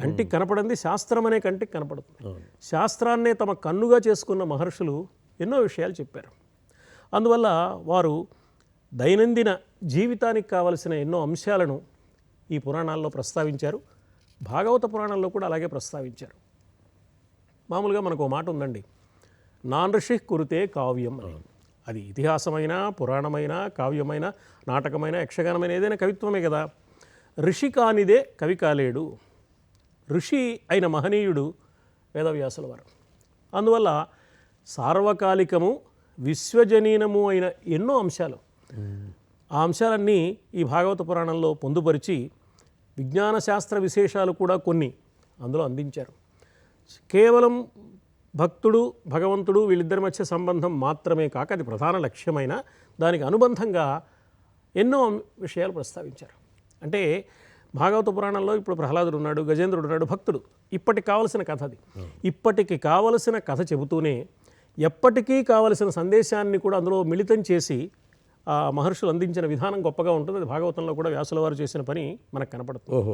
కంటికి కనపడింది శాస్త్రం అనే కంటికి కనపడుతుంది. శాస్త్రాన్నే తమ కన్నుగా చేసుకున్న మహర్షులు ఎన్నో విషయాలు చెప్పారు. అందువల్ల వారు దైనందిన జీవితానికి కావలసిన ఎన్నో అంశాలను ఈ పురాణాల్లో ప్రస్తావించారు. భాగవత పురాణంలో కూడా అలాగే ప్రస్తావించారు. మామూలుగా మనకు ఒక మాట ఉందండి. నాన్ ఋషి కురితే కావ్యం అని. అది ఇతిహాసమైన పురాణమైన కావ్యమైన నాటకమైన యక్షగానమైన ఏదైనా కవిత్వమే కదా. ఋషి కానిదే కవి కాలేడు ఋషి అయిన మహనీయుడు వేదవ్యాసుల వారు. అందువల్ల సార్వకాలికము విశ్వజనీనము అయిన ఎన్నో అంశాలు. ఆ అంశాలన్నీ ఈ భాగవత పురాణంలో పొందుపరిచి విజ్ఞాన శాస్త్ర విశేషాలు కూడా కొన్ని అందులో అందించారు. కేవలం భక్తుడు భగవంతుడు వీళ్ళిద్దరి మధ్య సంబంధం మాత్రమే కాక అది ప్రధాన లక్ష్యమైన దానికి అనుబంధంగా ఎన్నో విషయాలు ప్రస్తావించారు. అంటే భాగవత పురాణంలో ఇప్పుడు ప్రహ్లాదుడు ఉన్నాడు గజేంద్రుడు ఉన్నాడు భక్తుడు. ఇప్పటికి కావలసిన కథ అది. ఇప్పటికి కావలసిన కథ చెబుతూనే ఎప్పటికీ కావలసిన సందేశాన్ని కూడా అందులో మిళితం చేసి ఆ మహర్షులు అందించిన విధానం గొప్పగా ఉంటుంది. అది భాగవతంలో కూడా వ్యాసుల వారు చేసిన పని మనకు కనపడుతుంది.